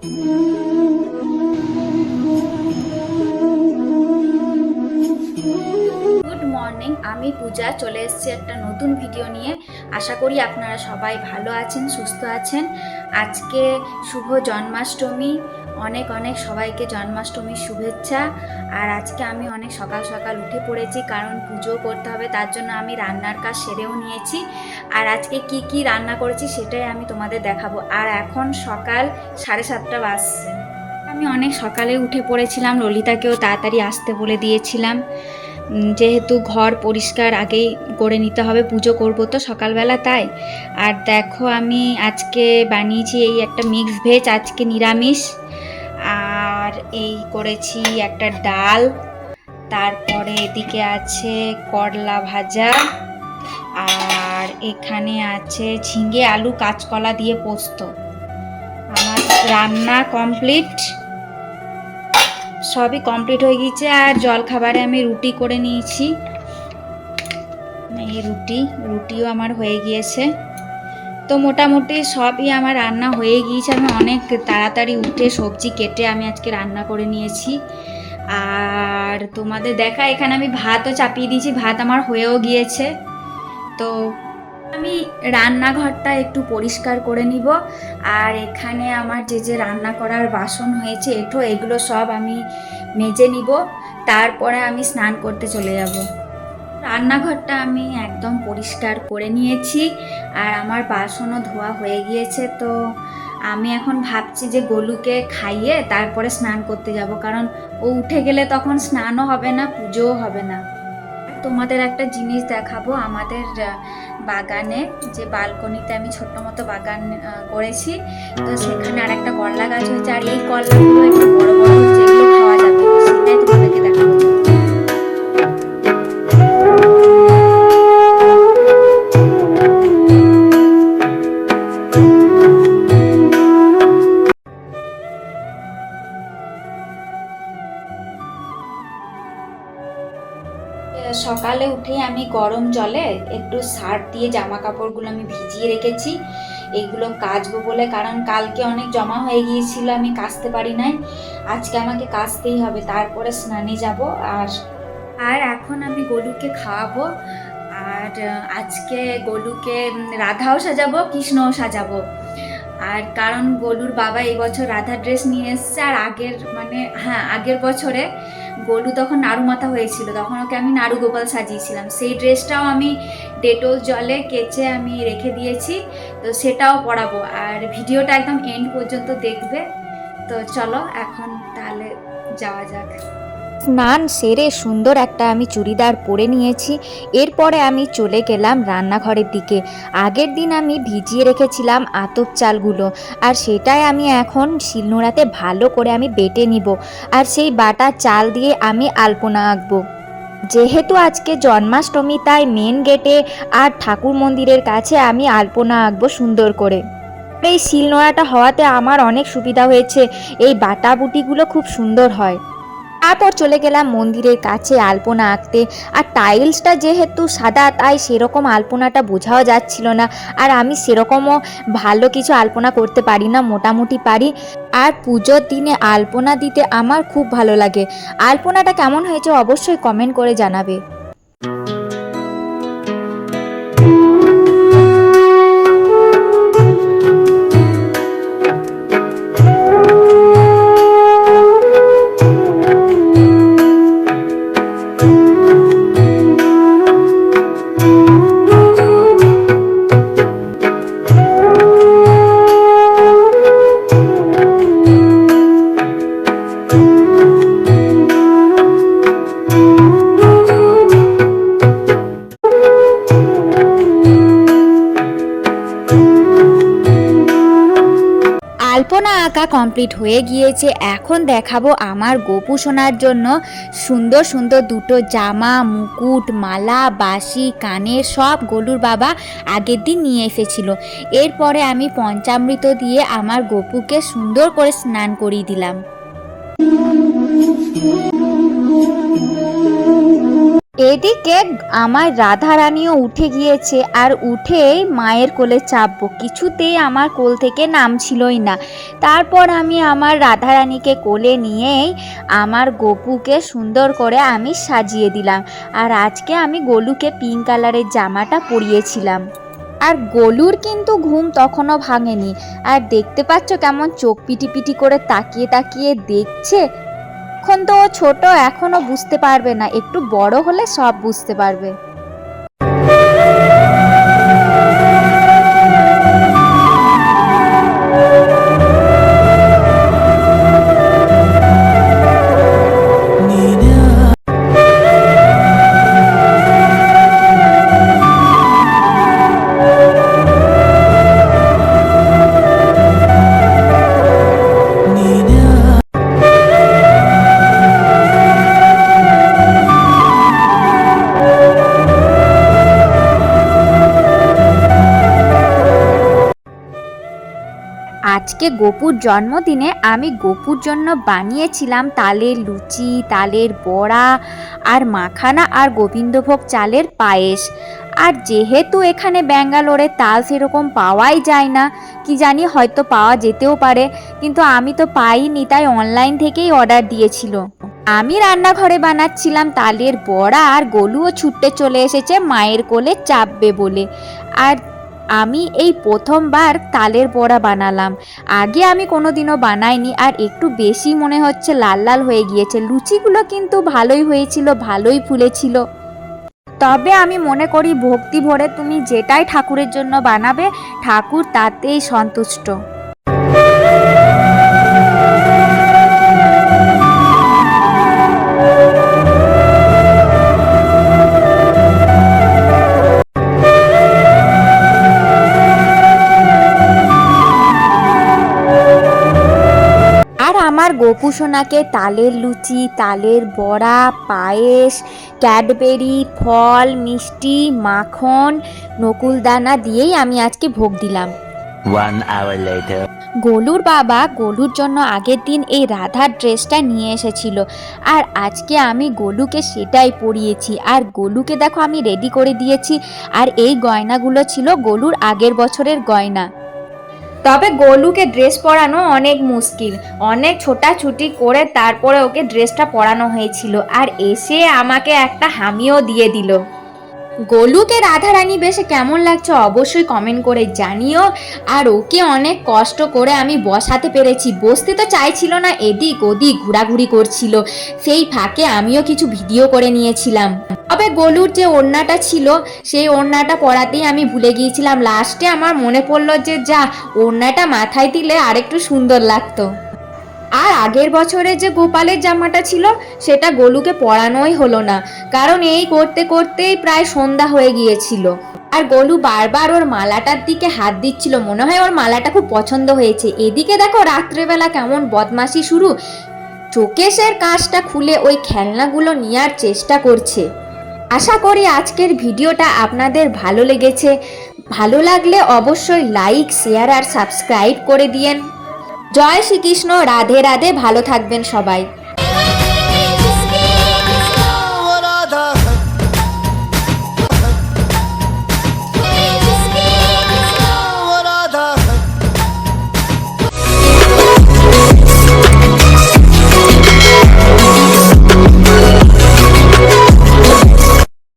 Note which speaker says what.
Speaker 1: Good morning আমি পূজা। চলে এসেছি একটা নতুন ভিডিও নিয়ে। আশা করি আপনারা সবাই ভালো আছেন, সুস্থ আছেন। আজকে শুভ জন্মাষ্টমী। অনেক অনেক সবাইকে জন্মাষ্টমীর শুভেচ্ছা। আর আজকে আমি অনেক সকাল সকাল উঠে পড়েছি, কারণ পুজো করতে হবে, তার জন্য আমি রান্নার কাজ সেরেও নিয়েছি। আর আজকে কি কি রান্না করেছি সেটাই আমি তোমাদের দেখাবো। আর এখন সকাল সাড়ে সাতটা বাজছে। আমি অনেক সকালে উঠে পড়েছিলাম, ললিতাকেও তাড়াতাড়ি আসতে বলে দিয়েছিলাম। যেহেতু ঘর পরিষ্কার আগেই করে নিতে হবে, পুজো করব তো সকালবেলা তাই। আর দেখো আমি আজকে বানিয়েছি এই একটা মিক্স ভেজ আজকে নিরামিষ। আর এই করেছি একটা ডাল। তারপরে এদিকে আছে করলা ভাজা। আর এখানে আছে ঝিঙে আলু কাঁচকলা দিয়ে পোস্ত। আমার রান্না কমপ্লিট। সবই কমপ্লিট হয়ে গিয়েছে আর জলখাবারে আমি রুটি করে নিয়েছি। এই রুটি, রুটিও আমার হয়ে গিয়েছে। তো মোটামুটি সবই আমার রান্না হয়ে গিয়েছে। আমি অনেক তাড়াতাড়ি উঠে সবজি কেটে আমি আজকে রান্না করে নিয়েছি। আর তোমাদের দেখা, এখানে আমি ভাতও চাপিয়ে দিয়েছি, ভাত আমার হয়েও গিয়েছে। তো আমি রান্নাঘরটা একটু পরিষ্কার করে নিব। আর এখানে আমার যে যে রান্না করার বাসন হয়েছে, এঠো, এগুলো সব আমি মেজে নিব। তারপরে আমি স্নান করতে চলে যাব। রান্নাঘরটা আমি একদম পরিষ্কার করে নিয়েছি আর আমার বাসনও ধোয়া হয়ে গিয়েছে, তো আমি এখন ভাবছি যে গলুকে খাইয়ে তারপরে স্নান করতে যাব, কারণ ও উঠে গেলে তখন স্নানও হবে না, পুজোও হবে না। তোমাদের একটা জিনিস দেখাবো আমাদের বাগানে, যে বালকনিতে আমি ছোট্ট মতো বাগান করেছি, তো সেখানে আর একটা করলা গাছ হয়েছে, আর এই করলাগুলো একটু বড় বড় হচ্ছে খাওয়া যাবে। সেটাই তোমাদেরকে সকালে উঠেই আমি গরম জলে একটু সার্ফ দিয়ে জামা কাপড়গুলো আমি ভিজিয়ে রেখেছি। এইগুলো কাচবো বলে, কারণ কালকে অনেক জমা হয়ে গিয়েছিল, আমি কাচতে পারি নাই। আজকে আমাকে কাচতেই হবে, তারপরে স্নানে যাব। আর আর এখন আমি গলুকে খাওয়াবো। আর, আজকে গলুকে রাধাও সাজাবো, কৃষ্ণও সাজাবো। আর কারণ গলুর বাবা এই বছর রাধা ড্রেস নিয়ে এসছে আর আগের মানে হ্যাঁ আগের বছরে গলু তখন নাড়ু মাথা হয়েছিল, তখন ওকে আমি নাড়ু গোপাল সাজিয়েছিলাম। সেই ড্রেসটাও আমি ডেটল জলে কেচে আমি রেখে দিয়েছি, তো সেটাও পরাবো। আর ভিডিওটা একদম এন্ড পর্যন্ত দেখবে। তো চলো, এখন তাহলে যাওয়া যাক।
Speaker 2: স্নান সেরে সুন্দর একটা আমি চুড়িদার পরে নিয়েছি। এরপরে আমি চলে গেলাম রান্নাঘরের দিকে। আগের দিন আমি ভিজিয়ে রেখেছিলাম আতপ চালগুলো। আর সেটাই আমি এখন শিলনোড়াতে ভালো করে আমি বেটে নিব। আর সেই বাটা চাল দিয়ে আমি আলপনা আঁকবো। যেহেতু আজকে জন্মাষ্টমী, তাই মেন গেটে আর ঠাকুর মন্দিরের কাছে আমি আলপনা আঁকবো সুন্দর করে। এই শিলনোড়াটা হওয়াতে আমার অনেক সুবিধা হয়েছে। এই বাটা বুটিগুলো খুব সুন্দর হয়। তারপর চলে গেলাম মন্দিরের কাছে আলপনা আঁকতে। আর টাইলসটা যেহেতু সাদা, তাই সেরকম আলপনাটা বোঝাও যাচ্ছিল না। আর আমি সেরকমও ভালো কিছু আলপনা করতে পারি না, মোটামুটি পারি। আর পুজোর দিনে আলপনা দিতে আমার খুব ভালো লাগে। আলপনাটা কেমন হয়েছে অবশ্যই কমেন্ট করে জানাবে। আলপনা আঁকা কমপ্লিট হয়ে গিয়েছে। এখন দেখাবো আমার গোপু সোনার জন্য সুন্দর সুন্দর দুটো জামা, মুকুট, মালা বাসি কানের সব গলুর বাবা আগের দিন নিয়ে এসেছিল। এরপরে আমি পঞ্চামৃত দিয়ে আমার গোপুকে সুন্দর করে স্নান করিয়ে দিলাম।
Speaker 1: এদিকে আমার রাধা রানীও উঠে গিয়েছে আর উঠেই মায়ের কোলে চাপবো। কিছুতেই আমার কোল থেকে নামছিলই না। তারপর আমি আমার রাধা রানীকে কোলে নিয়েই আমার গপুকে সুন্দর করে আমি সাজিয়ে দিলাম। আর আজকে আমি গোলুকে পিঙ্ক কালারের জামাটা পরিয়েছিলাম। আর গোলুর কিন্তু ঘুম তখনও ভাঙেনি। আর দেখতে পাচ্ছ কেমন চোখ পিটি পিটি করে তাকিয়ে তাকিয়ে দেখছে এখন তো ছোট এখনও বুঝতে পারবে না। একটু বড় হলে সব বুঝতে পারবে। আজকে গোপুর জন্মদিনে আমি গোপুর জন্য বানিয়েছিলাম তালের লুচি, তালের বড়া আর মাখানা আর গোবিন্দভোগ চালের পায়েস। আর যেহেতু এখানে ব্যাঙ্গালোরে তাল সেরকম পাওয়াই যায় না, কি জানি হয়তো পাওয়া যেতেও পারে, কিন্তু আমি তো পাইনি তাই অনলাইন থেকেই অর্ডার দিয়েছিল। আমি রান্নাঘরে বানাচ্ছিলাম তালের বড়া আর গলুও ছুটতে চলে এসেছে মায়ের কোলে চাপবে বলে। আর আমি এই প্রথমবার তালের বড়া বানালাম। আগে আমি কোনোদিনও বানাইনি আর একটু বেশি মনে হচ্ছে লাল লাল হয়ে গিয়েছে। লুচিগুলো কিন্তু ভালোই হয়েছিল, ভালোই ফুলেছিল। তবে আমি মনে করি ভক্তি ভরে তুমি যেটাই ঠাকুরের জন্য বানাবে, ঠাকুর তাতেই সন্তুষ্ট। আর গোপুসোনাকে তালের লুচি তালের বড়া পায়েস ক্যাডবেরি ফল মিষ্টি মাখন নকুলদানা দিয়েই আমি আজকে ভোগ দিলাম। গোলুর বাবা গোলুর জন্য আগের দিন এই রাধার ড্রেসটা নিয়ে এসেছিল। আর আজকে আমি গোলুকে সেটাই পরিয়েছি। আর গোলুকে দেখো আমি রেডি করে দিয়েছি। আর এই গয়নাগুলো ছিল গোলুর আগের বছরের গয়না। তবে গোলুকে ড্রেস পরানো অনেক মুশকিল। অনেক ছোটাছুটি করে তারপরে ওকে ড্রেসটা পরানো হয়েছিল। আর এসে আমাকে একটা হামিও দিয়ে দিল। গোলুকে রাধারানী বেশে কেমন লাগছে অবশ্যই কমেন্ট করে জানিও। আর ওকে অনেক কষ্ট করে আমি বসাতে পেরেছি। বসতে তো চাইছিল না, এদিক ওদিক ঘোরাঘুরি করছিল। সেই ফাঁকে আমিও কিছু ভিডিও করে নিয়েছিলাম। তবে গলুর যে ওড়নাটা ছিল, সেই ওড়নাটা পরাতেই আমি ভুলে গিয়েছিলাম। লাস্টে আমার মনে পড়ল যে, যা, ওড়নাটা মাথায় দিলে আরেকটু সুন্দর লাগতো। আর আগের বছরে যে গোপালের জামাটা ছিল, সেটা গোলুকে পরানোই হলো না। কারণ এই করতে করতেই প্রায় সন্ধ্যা হয়ে গিয়েছিল। আর গোলু বারবার ওর মালাটার দিকে হাত দিচ্ছিল। মনে হয় ওর মালাটা খুব পছন্দ হয়েছে। এদিকে দেখো রাত্রেবেলা কেমন বদমাশি শুরু। চোকেশের কাজটা খুলে ওই খেলনাগুলো নেওয়ার চেষ্টা করছে। আশা করি আজকের ভিডিওটা আপনাদের ভালো লেগেছে। ভালো লাগলে অবশ্যই লাইক শেয়ার আর সাবস্ক্রাইব করে দিয়েন। জয় শ্রীকৃষ্ণ রাধে রাধে ভালো থাকবেন সবাই।